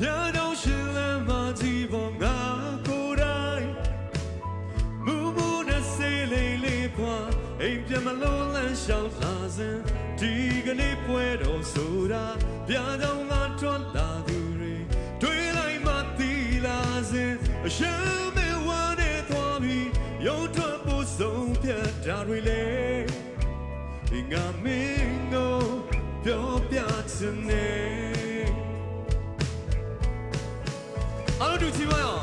别都是那么寂寞孤单，默默的碎碎的花，一片片落了下来。天可以不落，所以别等到花都落了，雨。对来晚的花，别再为我等，不要把悲伤写在日记里。我明知道，别别再等。 아우리 팀아요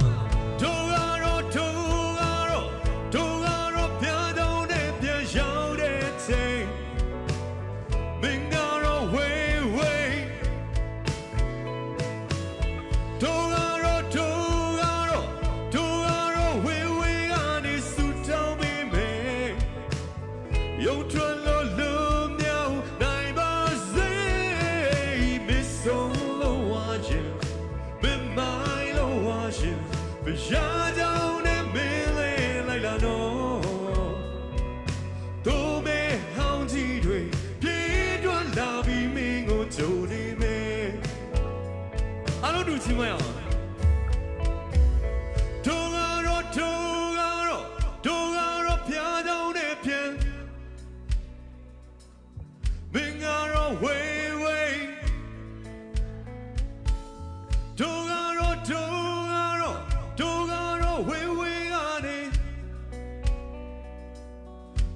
မရကြောင်းနဲ့မင်းလေးလိုက်လာတော့တို့မဲဟောင်းကြီးတွေပြေးတွန်းလာပြီးမင်းကိုကြိုနေမယ်အားလုံးတို့ချင်းမရအောင်တို့ကတော့တို့ကတော့တို့ကတော့ဖျားကြောင်းနဲ့ပြန်မင်းကတော့ဝေး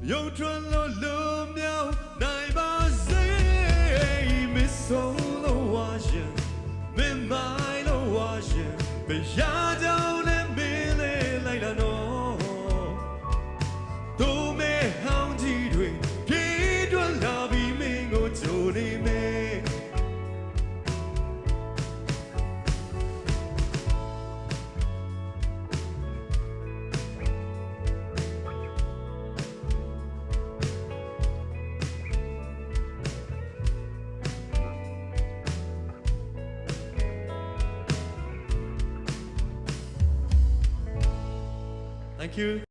ယုံထွန်းလို့လူမြောင်နိုင်ပါစေမစ်ဆုံးလို့ဝါရှင်မင်းမိုင်းလို့ဝါရှင်ဘယ် Thank you.